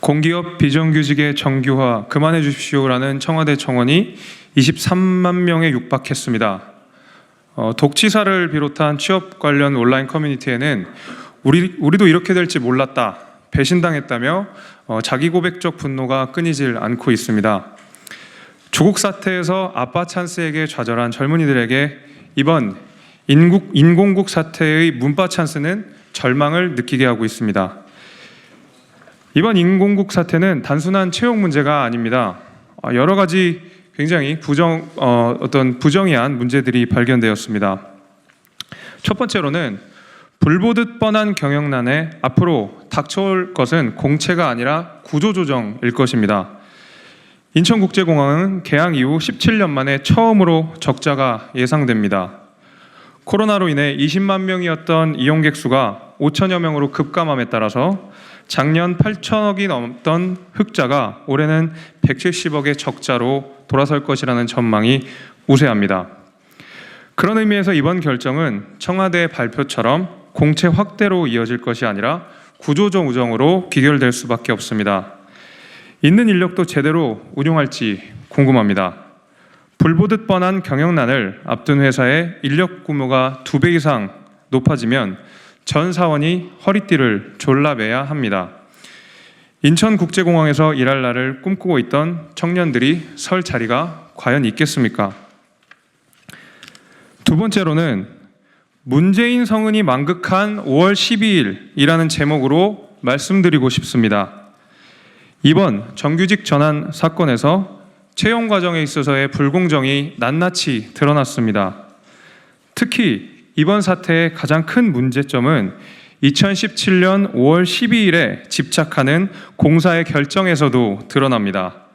공기업 비정규직의 정규화 그만해 주십시오라는 청와대 청원이 23만 명에 육박했습니다. 어, 독치사를 비롯한 취업 관련 온라인 커뮤니티에는 우리 우리도 이렇게 될지 몰랐다 배신당했다며 어, 자기 고백적 분노가 끊이질 않고 있습니다. 조국 사태에서 아빠 찬스에게 좌절한 젊은이들에게 이번 인국, 인공국 사태의 문파 찬스는 절망을 느끼게 하고 있습니다. 이번 인공국 사태는 단순한 채용 문제가 아닙니다. 어, 여러 가지 굉장히 부정 어, 어떤 부정의한 문제들이 발견되었습니다. 첫 번째로는 불보듯 뻔한 경영난에 앞으로 닥쳐올 것은 공채가 아니라 구조조정일 것입니다. 인천국제공항은 개항 이후 17년 만에 처음으로 적자가 예상됩니다. 코로나로 인해 20만 명이었던 이용객 수가 5천여 명으로 급감함에 따라서 작년 8천억이 넘던 흑자가 올해는 170억의 적자로 돌아설 것이라는 전망이 우세합니다. 그런 의미에서 이번 결정은 청와대 발표처럼 공채 확대로 이어질 것이 아니라 구조조정으로 귀결될 수밖에 없습니다. 있는 인력도 제대로 운용할지 궁금합니다. 불보듯 뻔한 경영난을 앞둔 회사의 인력 규모가 두 배 이상 높아지면 전 사원이 허리띠를 졸라매야 합니다. 인천국제공항에서 일할 날을 꿈꾸고 있던 청년들이 설 자리가 과연 있겠습니까? 두 번째로는 문재인 성은이 만극한 5월 12일이라는 제목으로 말씀드리고 싶습니다. 이번 정규직 전환 사건에서 채용 과정에 있어서의 불공정이 낱낱이 드러났습니다. 특히 이번 사태의 가장 큰 문제점은 2017년 5월 12일에 집착하는 공사의 결정에서도 드러납니다.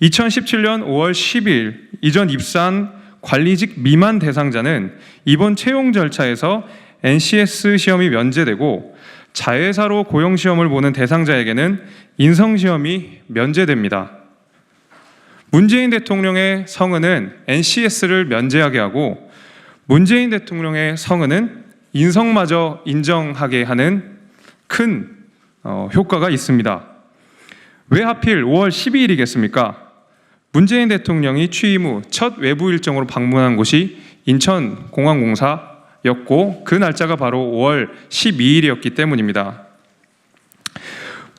2017년 5월 10일 이전 입사한 관리직 미만 대상자는 이번 채용 절차에서 NCS 시험이 면제되고 자회사로 고용 시험을 보는 대상자에게는 인성 시험이 면제됩니다. 문재인 대통령의 성은은 NCS를 면제하게 하고 문재인 대통령의 성은은 인성마저 인정하게 하는 큰 어, 효과가 있습니다. 왜 하필 5월 12일이겠습니까? 문재인 대통령이 취임 후 첫 외부 일정으로 방문한 곳이 인천공항공사였고 그 날짜가 바로 5월 12일이었기 때문입니다.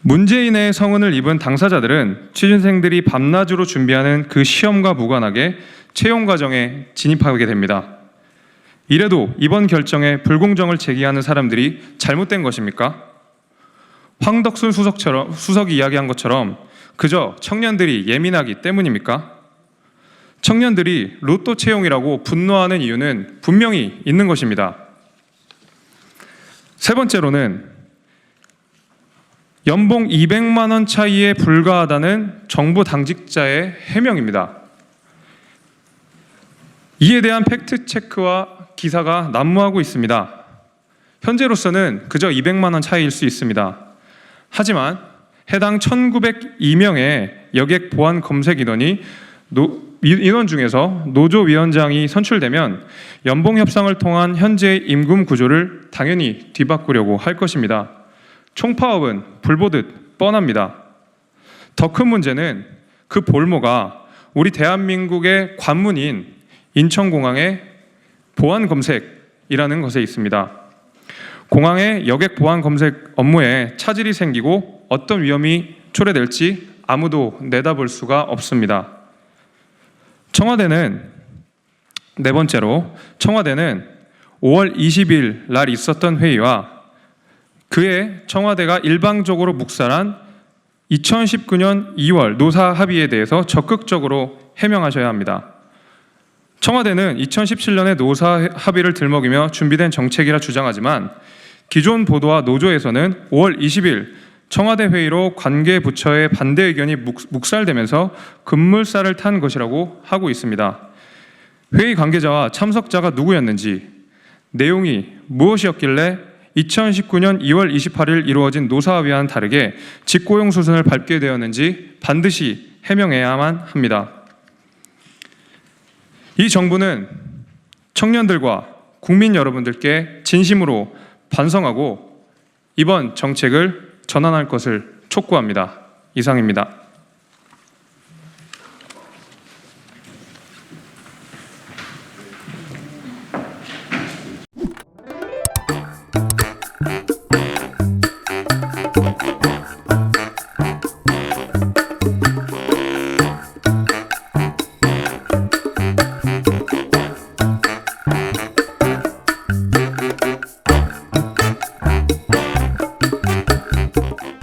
문재인의 성은을 입은 당사자들은 취준생들이 밤낮으로 준비하는 그 시험과 무관하게 채용 과정에 진입하게 됩니다. 이래도 이번 결정에 불공정을 제기하는 사람들이 잘못된 것입니까? 황덕순 수석처럼 수석이 이야기한 것처럼 그저 청년들이 예민하기 때문입니까? 청년들이 로또 채용이라고 분노하는 이유는 분명히 있는 것입니다. 세 번째로는 연봉 200만 원 차이에 불과하다는 정부 당직자의 해명입니다. 이에 대한 팩트 체크와 기사가 난무하고 있습니다. 현재로서는 그저 200만 원 차이일 수 있습니다. 하지만 해당 1902명의 여객 보안 검색 인원이 노, 인원 중에서 노조 위원장이 선출되면 연봉 협상을 통한 현재의 임금 구조를 당연히 뒤바꾸려고 할 것입니다. 총파업은 불보듯 뻔합니다. 더 큰 문제는 그 볼모가 우리 대한민국의 관문인 인천공항의 보안 검색이라는 것에 있습니다. 공항의 여객 보안 검색 업무에 차질이 생기고 어떤 위험이 초래될지 아무도 내다볼 수가 없습니다. 청와대는 네 번째로 청와대는 5월 20일 날 있었던 회의와 그해 청와대가 일방적으로 묵살한 2019년 2월 노사 합의에 대해서 적극적으로 해명하셔야 합니다. 청와대는 2017년에 노사 합의를 들먹이며 준비된 정책이라 주장하지만 기존 보도와 노조에서는 5월 20일 청와대 회의로 관계 부처의 반대 의견이 묵살되면서 급물살을 탄 것이라고 하고 있습니다. 회의 관계자와 참석자가 누구였는지 내용이 무엇이었길래 2019년 2월 28일 이루어진 노사합의와는 다르게 직고용 수순을 밟게 되었는지 반드시 해명해야만 합니다. 이 정부는 청년들과 국민 여러분들께 진심으로 반성하고 이번 정책을 전환할 것을 촉구합니다. 이상입니다.